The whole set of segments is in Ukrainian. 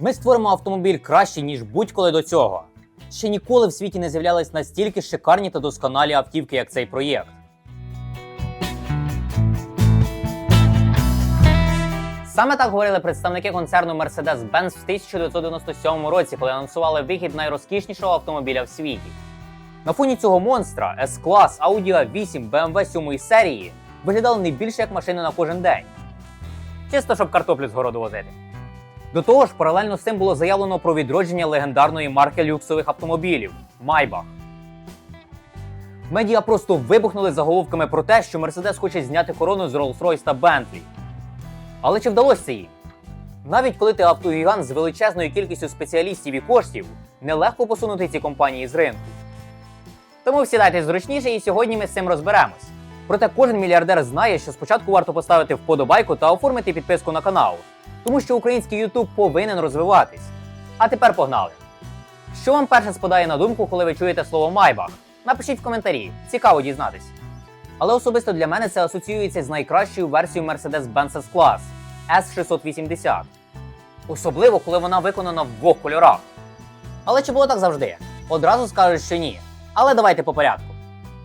Ми створимо автомобіль краще, ніж будь-коли до цього. Ще ніколи в світі не з'являлись настільки шикарні та досконалі автівки, як цей проєкт. Саме так говорили представники концерну Mercedes-Benz в 1997 році, коли анонсували вихід найрозкішнішого автомобіля в світі. На фоні цього монстра S-клас, Audi A8, BMW 7 серії виглядали не більше як машини на кожен день. Чисто, щоб картоплю з городу возити. До того ж, паралельно з цим було заявлено про відродження легендарної марки люксових автомобілів Maybach. Медіа просто вибухнули заголовками про те, що Mercedes хоче зняти корону з Rolls-Royce та Bentley. Але чи вдалося їм? Навіть коли ти автогігант з величезною кількістю спеціалістів і коштів, нелегко посунути ці компанії з ринку. Тому сідайте зручніше, і сьогодні ми з цим розберемось. Проте кожен мільярдер знає, що спочатку варто поставити вподобайку та оформити підписку на канал, тому що український YouTube повинен розвиватись. А тепер погнали! Що вам перше спадає на думку, коли ви чуєте слово Майбах? Напишіть в коментарі, цікаво дізнатись. Але особисто для мене це асоціюється з найкращою версією Mercedes-Benz S-Class S680. Особливо, коли вона виконана в двох кольорах. Але чи було так завжди? Одразу скажуть, що ні. Але давайте по порядку.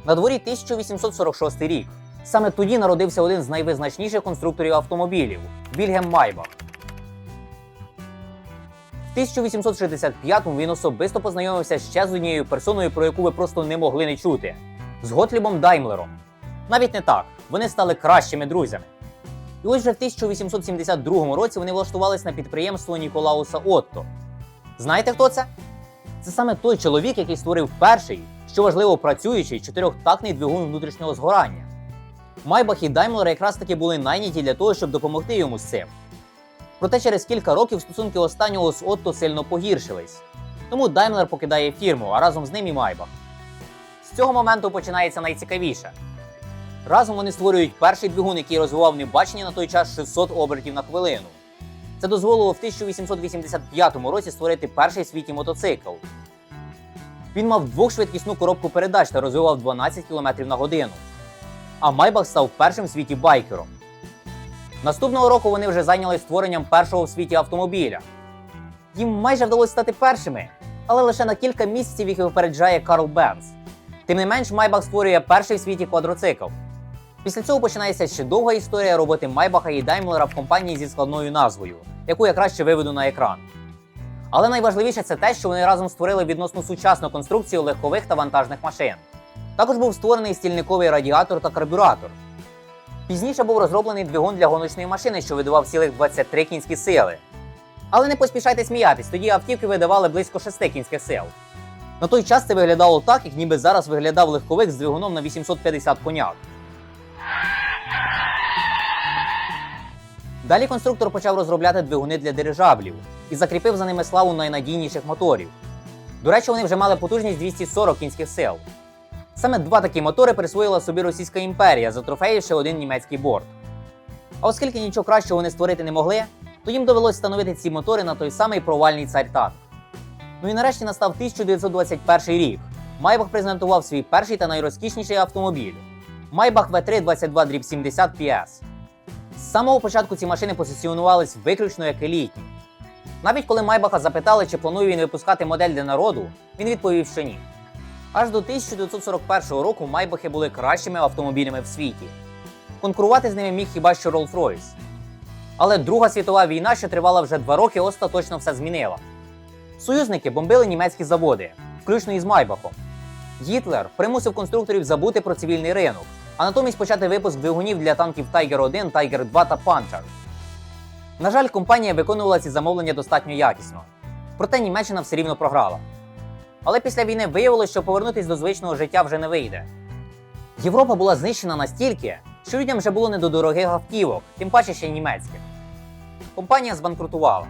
На дворі 1846 рік. Саме тоді народився один з найвизначніших конструкторів автомобілів Вільгем Майбах. В 1865-му він особисто познайомився ще з однією персоною, про яку ви просто не могли не чути з Готлібом Даймлером. Навіть не так, вони стали кращими друзями. І ось вже в 1872 році вони влаштувались на підприємство Ніколауса Отто. Знаєте, хто це? Це саме той чоловік, який створив перший, що важливо, працюючий чотирьохтактний двигун внутрішнього згорання. Майбах і Даймлер якраз таки були найняті для того, щоб допомогти йому з цим. Проте через кілька років стосунки останнього з Отто сильно погіршились. Тому Даймлер покидає фірму, а разом з ним і Майбах. З цього моменту починається найцікавіше. Разом вони створюють перший двигун, який розвивав небачені на той час 600 обертів на хвилину. Це дозволило в 1885 році створити перший в світі мотоцикл. Він мав двохшвидкісну коробку передач та розвивав 12 км на годину. А Майбах став першим в світі байкером. Наступного року вони вже зайнялись створенням першого в світі автомобіля. Їм майже вдалося стати першими, але лише на кілька місяців їх випереджає Карл Бенц. Тим не менш, Майбах створює перший в світі квадроцикл. Після цього починається ще довга історія роботи Майбаха і Даймлера в компанії зі складною назвою, яку я краще виведу на екран. Але найважливіше це те, що вони разом створили відносно сучасну конструкцію легкових та вантажних машин. Також був створений стільниковий радіатор та карбюратор. Пізніше був розроблений двигун для гоночної машини, що видавав цілих 23 кінські сили. Але не поспішайте сміятись, тоді автівки видавали близько 6 кінських сил. На той час це виглядало так, як ніби зараз виглядав легковик з двигуном на 850 коняк. Далі конструктор почав розробляти двигуни для дирижаблів і закріпив за ними славу найнадійніших моторів. До речі, вони вже мали потужність 240 кінських сил. Саме два такі мотори присвоїла собі Російська імперія, затрофеївши один німецький борт. А оскільки нічого кращого вони створити не могли, то їм довелось встановити ці мотори на той самий провальний царь танк. Ну і нарешті настав 1921 рік. Майбах презентував свій перший та найрозкішніший автомобіль Майбах V3 22 70 PS. З самого початку ці машини позиціонувались виключно як елітні. Навіть коли Майбаха запитали, чи планує він випускати модель для народу, він відповів, що ні. Аж до 1941 року Майбахи були кращими автомобілями в світі. Конкурувати з ними міг хіба що Rolls-Royce. Але Друга світова війна, що тривала вже два роки, остаточно все змінила. Союзники бомбили німецькі заводи, включно із Майбахом. Гітлер примусив конструкторів забути про цивільний ринок, а натомість почати випуск двигунів для танків Tiger 1, Tiger 2 та Panther. На жаль, компанія виконувала ці замовлення достатньо якісно. Проте Німеччина все рівно програла. Але після війни виявилося, що повернутися до звичного життя вже не вийде. Європа була знищена настільки, що людям вже було не до дорогих автівок, тим паче ще німецьких. Компанія збанкрутувала.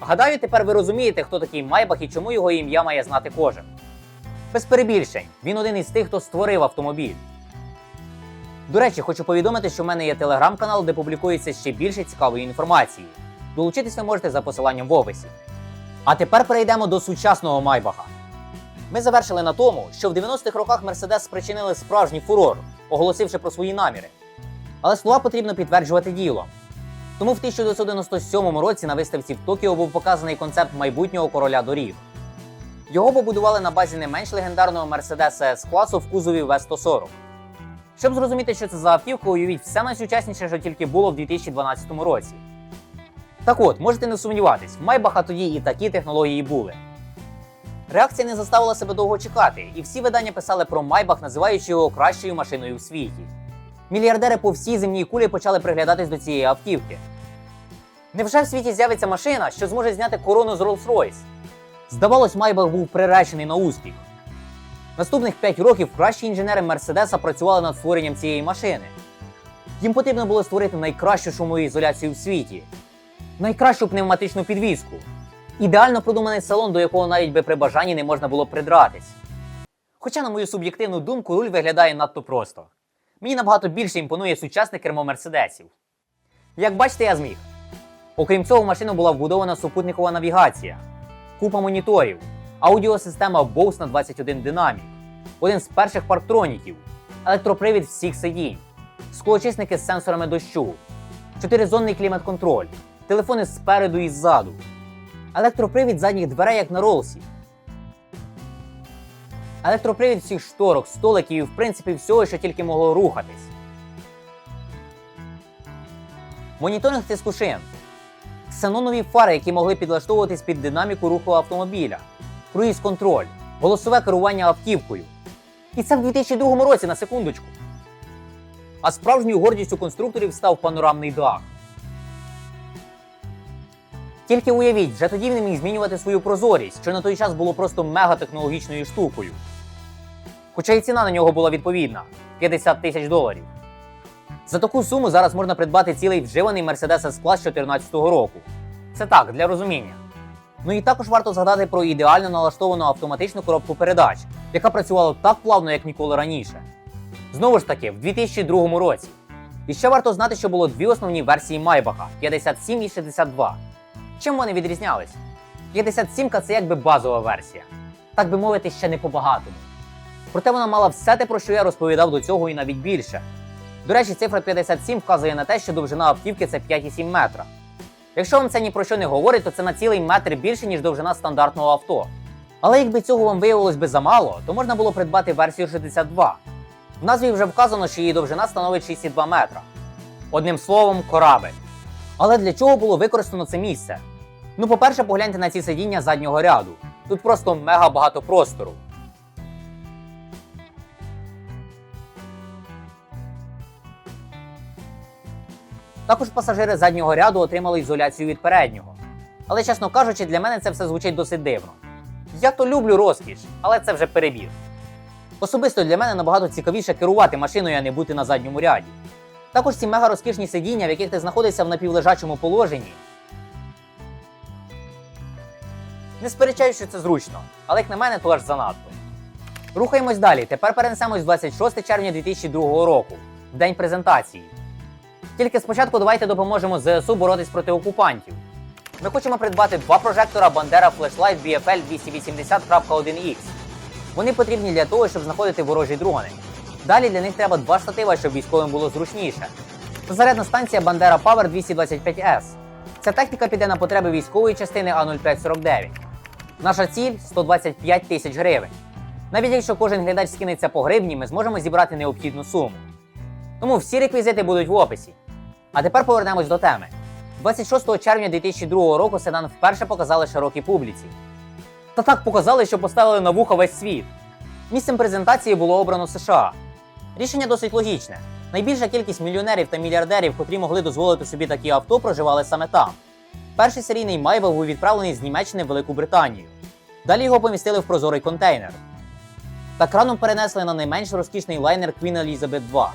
Гадаю, тепер ви розумієте, хто такий Майбах і чому його ім'я має знати кожен. Без перебільшень, він один із тих, хто створив автомобіль. До речі, хочу повідомити, що в мене є телеграм-канал, де публікується ще більше цікавої інформації. Долучитись ви можете за посиланням в описі. А тепер перейдемо до сучасного Майбаха. Ми завершили на тому, що в 90-х роках Мерседес спричинили справжній фурор, оголосивши про свої наміри. Але слова потрібно підтверджувати ділом. Тому в 1997 році на виставці в Токіо був показаний концепт майбутнього короля доріг. Його побудували на базі не менш легендарного Mercedes s класу в кузові V140. Щоб зрозуміти, що це за автівка, уявіть все найсучасніше, що тільки було в 2012 році. Так от, можете не сумніватись, в Майбаха тоді і такі технології були. Реакція не заставила себе довго чекати, і всі видання писали про Майбах, називаючи його кращою машиною в світі. Мільярдери по всій земній кулі почали приглядатись до цієї автівки. Невже в світі з'явиться машина, що зможе зняти корону з Rolls-Royce? Здавалось, Майбах був приречений на успіх. Наступних 5 років кращі інженери Мерседеса працювали над створенням цієї машини. Їм потрібно було створити найкращу шумову ізоляцію в світі, найкращу пневматичну підвізку, ідеально продуманий салон, до якого навіть би при бажанні не можна було придратись. Хоча, на мою суб'єктивну думку, руль виглядає надто просто. Мені набагато більше імпонує сучасне кермо мерседесів. Як бачите, я зміг. Окрім цього, в машину була вбудована супутникова навігація, купа моніторів, аудіосистема Bose на 21 динамік, один з перших парктроніків, електропривід всіх сидінь, склоочисники з сенсорами дощу, чотиризонний клімат-контроль, телефони спереду і ззаду, електропривід задніх дверей, як на Ролсі, електропривід всіх шторок, столиків і в принципі всього, що тільки могло рухатись. Моніторинг тиску шин, ксенонові фари, які могли підлаштовуватись під динаміку руху автомобіля, круїз контроль, голосове керування автівкою. І це в 2002 році на секундочку. А справжньою гордістю конструкторів став панорамний дах. Тільки уявіть, вже тоді він міг змінювати свою прозорість, що на той час було просто мегатехнологічною штукою. Хоча і ціна на нього була відповідна 50 тисяч доларів. За таку суму зараз можна придбати цілий вживаний Mercedes S-Class 2014 року. Це так, для розуміння. Ну і також варто згадати про ідеально налаштовану автоматичну коробку передач, яка працювала так плавно, як ніколи раніше. Знову ж таки, в 2002 році. І ще варто знати, що було дві основні версії Майбаха 57 і 62. Чим вони відрізнялись? 57-ка це якби базова версія, так би мовити, ще не по-багатому. Проте вона мала все те, про що я розповідав до цього, і навіть більше. До речі, цифра 57 вказує на те, що довжина автівки це 5,7 метра. Якщо вам це ні про що не говорить, то це на цілий метр більше, ніж довжина стандартного авто. Але якби цього вам виявилось би замало, то можна було придбати версію 62. В назві вже вказано, що її довжина становить 6,2 метра. Одним словом, корабель. Але для чого було використано це місце? Ну, по-перше, погляньте на ці сидіння заднього ряду. Тут просто мега багато простору. Також пасажири заднього ряду отримали ізоляцію від переднього. Але, чесно кажучи, для мене це все звучить досить дивно. Я то люблю розкіш, але це вже перебір. Особисто для мене набагато цікавіше керувати машиною, а не бути на задньому ряді. Також ці мега розкішні сидіння, в яких ти знаходишся в напівлежачому положенні. Не сперечаю, що це зручно, але як на мене, то аж занадто. Рухаємось далі. Тепер перенесемось 26 червня 2002 року, в день презентації. Тільки спочатку давайте допоможемо ЗСУ боротись проти окупантів. Ми хочемо придбати два прожектора Bandera Flashlight BFL 280.1X. Вони потрібні для того, щоб знаходити ворожі дрони. Далі для них треба два штатива, щоб військовим було зручніше. Зарядна станція Bandera Power 225S. Ця техніка піде на потреби військової частини А0549. Наша ціль 125 тисяч гривень. Навіть якщо кожен глядач скинеться по гривні, ми зможемо зібрати необхідну суму. Тому всі реквізити будуть в описі. А тепер повернемось до теми. 26 червня 2002 року седан вперше показали широкій публіці. Та так показали, що поставили на вуха весь світ. Місцем презентації було обрано США. Рішення досить логічне. Найбільша кількість мільйонерів та мільярдерів, котрі могли дозволити собі такі авто, проживали саме там. Перший серійний Майбах був відправлений з Німеччини в Велику Британію. Далі його помістили в прозорий контейнер. Та краном перенесли на найменш розкішний лайнер Queen Elizabeth II.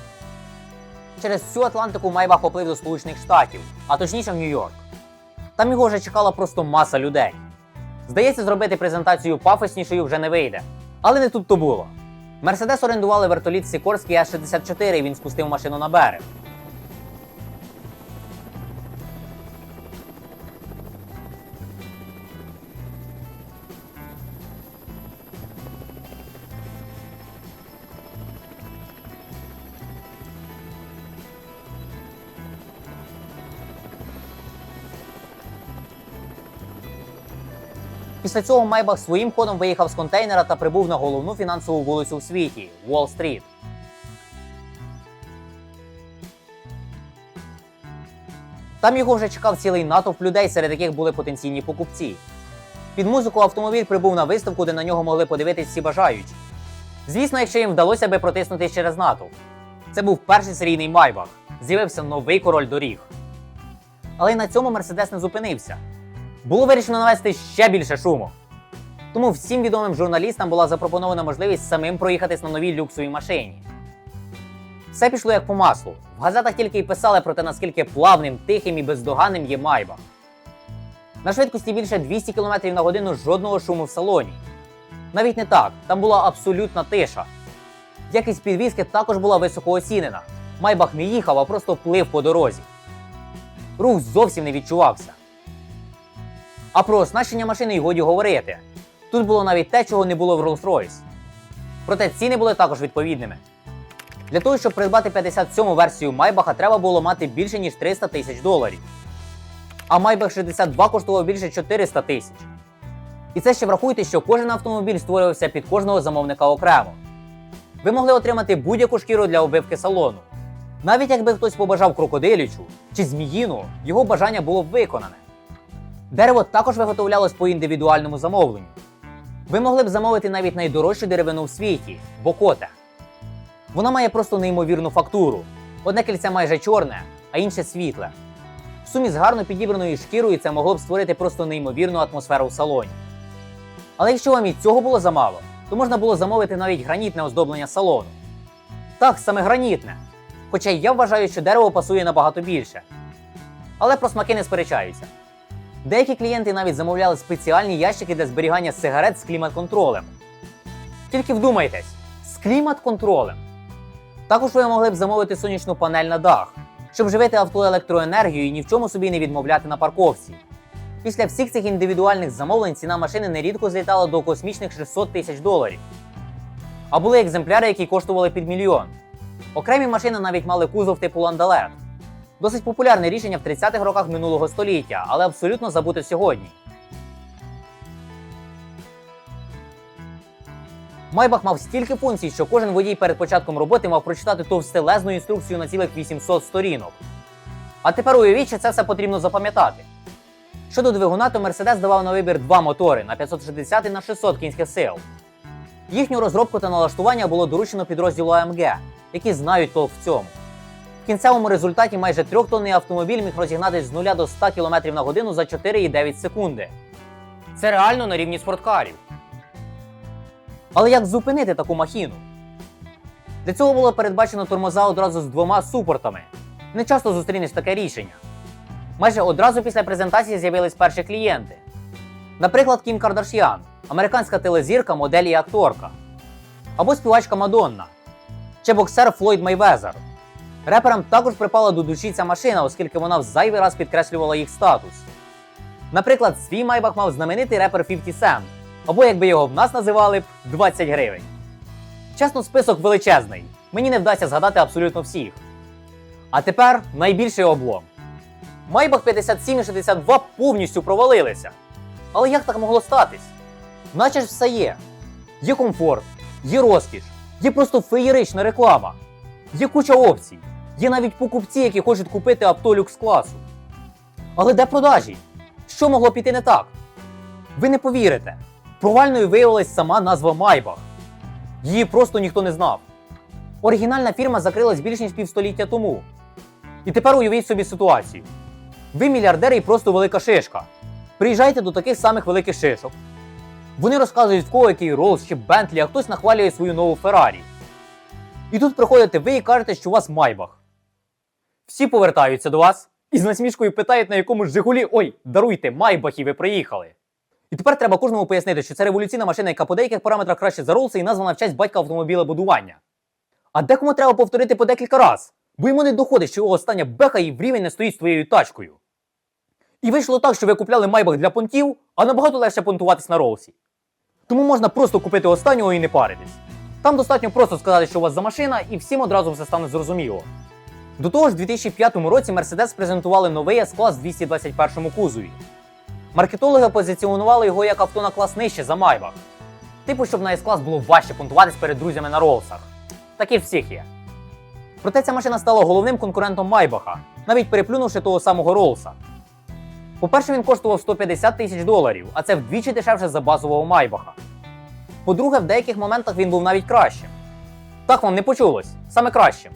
Через всю Атлантику Майбах поплив до Сполучених Штатів, а точніше в Нью-Йорк. Там його вже чекала просто маса людей. Здається, зробити презентацію пафоснішою вже не вийде. Але не тут то було. Мерседес орендували вертоліт Сікорський А-64, і він спустив машину на берег. Після цього Майбах своїм ходом виїхав з контейнера та прибув на головну фінансову вулицю в світі Уолл-стріт. Там його вже чекав цілий натовп людей, серед яких були потенційні покупці. Під музику автомобіль прибув на виставку, де на нього могли подивитись всі бажаючі. Звісно, якщо їм вдалося би протиснутися через натовп. Це був перший серійний Майбах. З'явився новий король доріг. Але й на цьому Мерседес не зупинився. Було вирішено навести ще більше шуму. Тому всім відомим журналістам була запропонована можливість самим проїхатись на новій люксовій машині. Все пішло як по маслу. В газетах тільки й писали про те, наскільки плавним, тихим і бездоганним є Майбах. На швидкості більше 200 км на годину жодного шуму в салоні. Навіть не так, там була абсолютна тиша. Якість підвізки також була високо оцінена. Майбах не їхав, а просто плив по дорозі. Рух зовсім не відчувався. А про оснащення машини й годі говорити. Тут було навіть те, чого не було в Rolls-Royce. Проте ціни були також відповідними. Для того, щоб придбати 57-му версію Майбаха, треба було мати більше ніж 300 тисяч доларів. А Майбах 62 коштував більше 400 тисяч. І це ще врахуйте, що кожен автомобіль створювався під кожного замовника окремо. Ви могли отримати будь-яку шкіру для обивки салону. Навіть якби хтось побажав крокодилючу чи зміїну, його бажання було б виконане. Дерево також виготовлялось по індивідуальному замовленню. Ви могли б замовити навіть найдорожчу деревину в світі бокоте. Вона має просто неймовірну фактуру. Одне кільце майже чорне, а інше світле. В сумі з гарно підібраною шкірою це могло б створити просто неймовірну атмосферу в салоні. Але якщо вам і цього було замало, то можна було замовити навіть гранітне оздоблення салону. Так, саме гранітне. Хоча я вважаю, що дерево пасує набагато більше. Але про смаки не сперечаюся. Деякі клієнти навіть замовляли спеціальні ящики для зберігання сигарет з клімат-контролем. Тільки вдумайтесь, з клімат-контролем. Також ви могли б замовити сонячну панель на дах, щоб живити авто електроенергією і ні в чому собі не відмовляти на парковці. Після всіх цих індивідуальних замовлень ціна машини нерідко злітала до космічних 600 тисяч доларів. А були екземпляри, які коштували під мільйон. Окремі машини навіть мали кузов типу ландалет. Досить популярне рішення в 30-х роках минулого століття, але абсолютно забуте сьогодні. Майбах мав стільки функцій, що кожен водій перед початком роботи мав прочитати товстелезну інструкцію на цілих 800 сторінок. А тепер уявіть, що це все потрібно запам'ятати. Щодо двигуна, то Mercedes давав на вибір два мотори на 560 і на 600 кінських сил. Їхню розробку та налаштування було доручено підрозділу AMG, які знають толк в цьому. В кінцевому результаті майже трьохтонний автомобіль міг розігнатись з 0 до 100 км на годину за 4,9 секунди. Це реально на рівні спорткарів. Але як зупинити таку махіну? Для цього було передбачено тормоза одразу з двома супортами. Не часто зустрінеш таке рішення. Майже одразу після презентації з'явились перші клієнти. Наприклад, Кім Кардаш'ян, американська телезірка, модель і акторка. Або співачка Мадонна, чи боксер Флойд Мейвезер. Реперам також припала до душі ця машина, оскільки вона в зайвий раз підкреслювала їх статус. Наприклад, свій майбах мав знаменитий репер 50 Cent, або якби його в нас називали б 20 гривень. Чесно, список величезний. Мені не вдасться згадати абсолютно всіх. А тепер найбільший облом. Майбах 57 і 62 повністю провалилися. Але як так могло статись? Наче ж все є. Є комфорт, є розкіш, є просто феєрична реклама, є куча опцій, є навіть покупці, які хочуть купити авто люкс класу. Але де продажі? Що могло піти не так? Ви не повірите. Провальною виявилась сама назва Майбах. Її просто ніхто не знав. Оригінальна фірма закрилась більш ніж півстоліття тому. І тепер уявіть собі ситуацію. Ви мільярдери і просто велика шишка. Приїжджайте до таких самих великих шишок. Вони розказують в кого який Rolls чи Бентлі, а хтось нахвалює свою нову Феррарі. І тут приходите ви і кажете, що у вас Майбах. Всі повертаються до вас і з насмішкою питають, на якому ж Жигулі ой, даруйте, Майбахі ви приїхали. І тепер треба кожному пояснити, що це революційна машина, яка по деяких параметрах краще за Ролса і названа в честь батька автомобілебудування. А декому треба повторити по декілька раз, бо йому не доходить, що його остання беха і в рівень не стоїть з твоєю тачкою. І вийшло так, що ви купляли майбах для понтів, а набагато легше понтуватись на Ролсі. Тому можна просто купити останнього і не паритись. Там достатньо просто сказати, що у вас за машина, і всім одразу все стане зрозуміло. До того ж, у 2005 році Mercedes презентували новий S-клас 221 кузові. Маркетологи позиціонували його як авто на клас нижче за Майбах. Типу, щоб на S-клас було важче понтуватись перед друзями на ролсах. Такі всіх є. Проте ця машина стала головним конкурентом Майбаха, навіть переплюнувши того самого Ролса. По-перше, він коштував 150 тисяч доларів, а це вдвічі дешевше за базового Майбаха. По-друге, в деяких моментах він був навіть кращим. Так вам не почулось, саме кращим.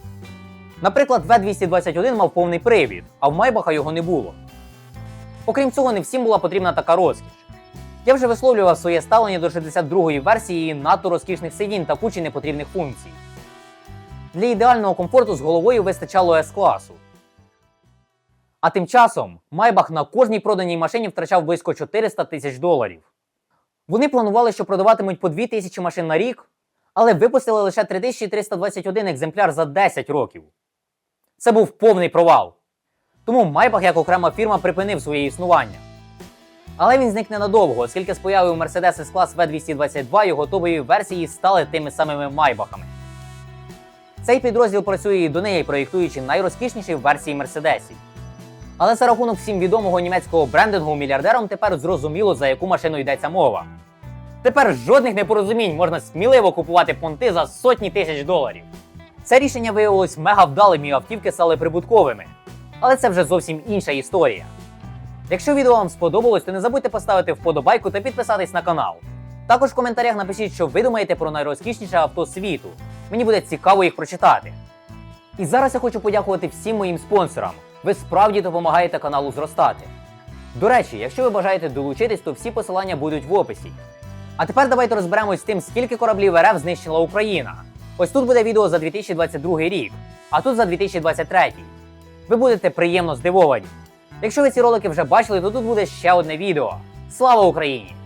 Наприклад, В221 мав повний привід, а в Майбаха його не було. Окрім цього, не всім була потрібна така розкіш. Я вже висловлював своє ставлення до 62-ї версії її надто розкішних сидінь та кучі непотрібних функцій. Для ідеального комфорту з головою вистачало С-класу. А тим часом Майбах на кожній проданій машині втрачав близько 400 тисяч доларів. Вони планували, що продаватимуть по 2000 машин на рік, але випустили лише 3321 екземпляр за 10 років. Це був повний провал. Тому Майбах як окрема фірма припинив своє існування. Але він зник ненадовго, оскільки з появою Mercedes S-Class V222 його топові версії стали тими самими Майбахами. Цей підрозділ працює і до неї, проєктуючи найрозкішніші версії Мерседесів. Але за рахунок всім відомого німецького брендингу мільярдерам тепер зрозуміло, за яку машину йдеться мова. Тепер жодних непорозумінь можна сміливо купувати понти за сотні тисяч доларів. Це рішення виявилось мега вдалим і автівки стали прибутковими. Але це вже зовсім інша історія. Якщо відео вам сподобалось, то не забудьте поставити вподобайку та підписатись на канал. Також в коментарях напишіть, що ви думаєте про найрозкішніше авто світу. Мені буде цікаво їх прочитати. І зараз я хочу подякувати всім моїм спонсорам. Ви справді допомагаєте каналу зростати. До речі, якщо ви бажаєте долучитись, то всі посилання будуть в описі. А тепер давайте розберемось з тим, скільки кораблів РФ знищила Україна. Ось тут буде відео за 2022 рік, а тут за 2023. Ви будете приємно здивовані. Якщо ви ці ролики вже бачили, то тут буде ще одне відео. Слава Україні!